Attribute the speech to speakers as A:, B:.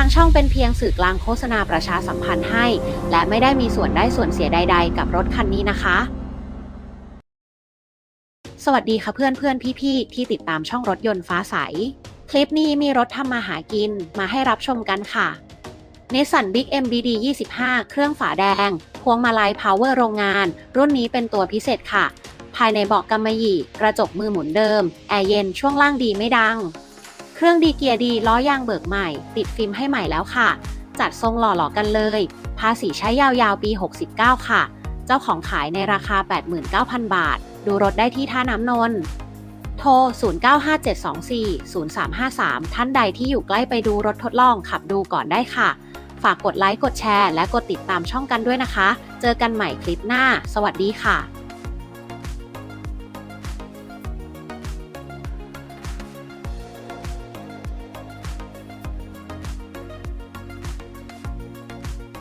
A: างช่องเป็นเพียงสื่อกลางโฆษณาประชาสัมพันธ์ให้ และไม่ได้มีส่วนได้ส่วนเสียใด ๆ กับรถคันนี้นะคะ สวัสดีค่ะเพื่อนเพื่อนๆพี่ๆที่ติดตามช่องรถยนต์ฟ้าใส คลิปนี้มีรถทำมาหากินมาให้รับชมกันค่ะ Nissan Big MBD 25 เครื่องฝาแดง พวงมาลัย Power โรงงาน รุ่นนี้เป็นตัวพิเศษค่ะ ภายในเบาะกำมะหยี่ กระจกมือหมุนเดิม แอร์เย็นช่วงล่างดีไม่ดัง เครื่องดีเกียร์ดีล้อยางเบิกใหม่ ติดฟิล์มให้ใหม่แล้วค่ะ จัดทรงหล่อๆกันเลย ภาษีใช้ยาวๆปี 69 ค่ะ เจ้าของขายในราคา 89,000 บาท ดูรถได้ที่ท่าน้ำนนท์โทร 0957240353 ท่านใดที่อยู่ใกล้ไปดูรถทดลองขับดูก่อนได้ค่ะ ฝากกดไลค์ กดแชร์ และกดติดตามช่องกันด้วยนะคะ เจอกันใหม่คลิปหน้า สวัสดีค่ะ